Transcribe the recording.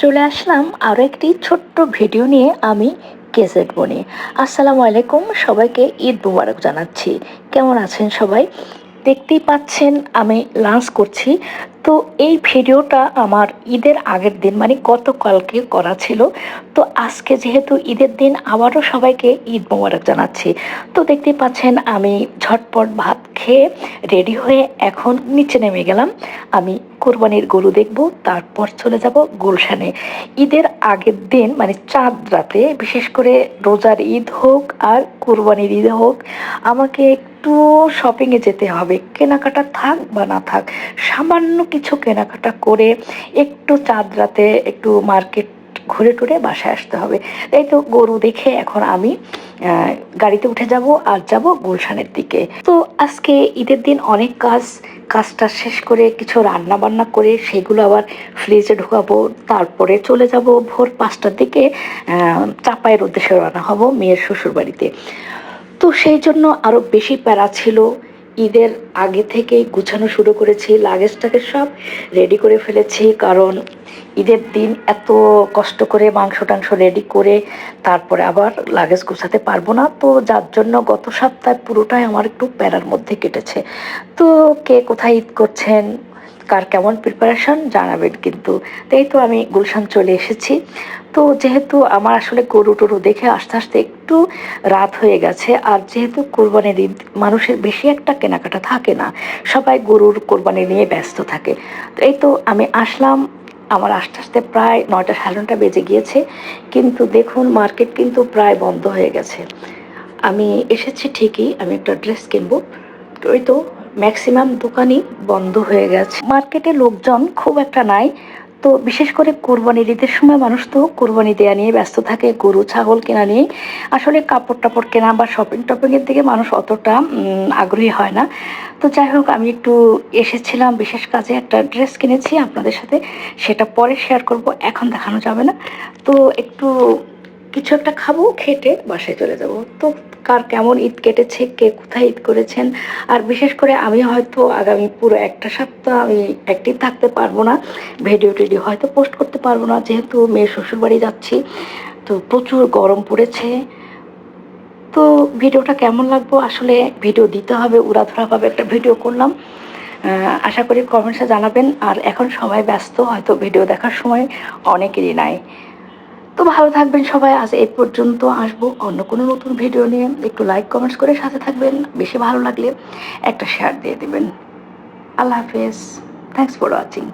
চলে আসলাম আরও একটি ছোট্ট ভিডিও নিয়ে আমি কেজেট বনি আসসালামু আলাইকুম, সবাইকে ঈদ মুবারক জানাচ্ছি। কেমন আছেন সবাই? দেখতেই পাচ্ছেন, আমি লাঞ্চ করছি। তো এই ভিডিওটা আমার ঈদের আগের দিন মানে গতকালকে করা ছিল। তো আজকে যেহেতু ঈদের দিন, আবারও সবাইকে ঈদ মোবারক জানাচ্ছি। তো দেখতে পাচ্ছেন, আমি ঝটপট ভাত খেয়ে রেডি হয়ে এখন নিচে নেমে গেলাম। আমি কোরবানির গরু দেখব, তারপর চলে যাব গুলশানে। ঈদের আগের দিন মানে চাঁদ রাতে, বিশেষ করে রোজার ঈদ হোক আর কোরবানির ঈদ হোক, আমাকে একটু শপিংয়ে যেতে হবে। কেনাকাটা থাক বা না থাক, সামান্য কিছু কেনাকাটা করে একটু চাঁদ রাতে একটু মার্কেট ঘুরে টুরে বাসায় আসতে হবে। এই তো গরু দেখে এখন আমি গাড়িতে উঠে যাব আর যাব গুলশানের দিকে। তো আজকে ঈদের দিন অনেক কাজ, কাজটা শেষ করে কিছু রান্না বান্না করে সেগুলো আবার ফ্রিজে ঢুকাবো, তারপরে চলে যাব ভোর পাঁচটার দিকে চাপায়ের উদ্দেশ্যে রান্না হব মেয়ের শ্বশুর বাড়িতে তো সেই জন্য আরও বেশি প্যারা ছিল। ঈদের আগে থেকেই গুছানো শুরু করেছি, লাগেজটাকে সব রেডি করে ফেলেছি কারণ ঈদের দিন এত কষ্ট করে মাংস টাংস রেডি করে তারপরে আবার লাগেজ গুছাতে পারব না। তো যার জন্য গত সপ্তাহে পুরোটাই আমার একটু প্যারার মধ্যে কেটেছে। তো কে কোথায় ঈদ করছেন? কার কেমন প্রিপারেশন জানাবেন কিন্তু। তাই তো আমি গুলশান চলে এসেছি। তো যেহেতু আমার আসলে গরু টরু দেখে আস্তে আস্তে একটু রাত হয়ে গেছে, আর যেহেতু কোরবানির ঈদ মানুষের বেশি একটা কেনাকাটা থাকে না, সবাই গরুর কোরবানি নিয়ে ব্যস্ত থাকে। তো এই তো আমি আসলাম, আমার আস্তে আস্তে প্রায় নয়টা সাড়ে নটা বেজে গিয়েছে, কিন্তু দেখুন মার্কেট কিন্তু প্রায় বন্ধ হয়ে গেছে। আমি এসেছি ঠিকই, আমি একটা ড্রেস কিনবো। তো ওই তো ম্যাক্সিমাম দোকানই বন্ধ হয়ে গেছে। মার্কেটে লোকজন খুব একটা নাই। তো বিশেষ করে কোরবানি ঈদের সময় মানুষ তো কোরবানি দেওয়া নিয়ে ব্যস্ত থাকে, গরু, ছাগল কেনা নিয়ে। আসলে কাপড় টাপড় কেনা বা শপিং টপিংয়ের দিকে মানুষ অতটা আগ্রহী হয় না। তো যাই হোক, আমি একটু এসেছিলাম বিশেষ কাজে একটা ড্রেস কিনেছি আপনাদের সাথে। সেটা পরে শেয়ার করব, এখন দেখানো যাবে না। তো একটু কিছু একটা খাব, খেটে বাসায় চলে যাব। তো কার কেমন ঈদ কেটেছে, কে কোথায় ঈদ করেছেন? আর বিশেষ করে আমি হয়তো আগামী পুরো একটা সপ্তাহ আমি অ্যাক্টিভ থাকতে পারব না। ভিডিও টিডিও হয়তো পোস্ট করতে পারব না, যেহেতু মেয়ের শ্বশুরবাড়ি যাচ্ছি। তো প্রচুর গরম পড়েছে। তো ভিডিওটা কেমন লাগবো? আসলে ভিডিও দিতে হবে উড়াধুরাভাবে একটা ভিডিও করলাম। আশা করি কমেন্টসে জানাবেন। আর এখন সবাই ব্যস্ত, হয়তো ভিডিও দেখার সময় অনেকেরই নাই। তো ভালো থাকবেন সবাই। আজ এই পর্যন্ত আসব অন্য কোনো নতুন ভিডিও নিয়ে। একটু লাইক কমেন্টস করে সাথে থাকবেন। বেশি ভালো লাগলে একটা শেয়ার দিয়ে দেবেন। আল্লাহ হাফেজ। Thanks for watching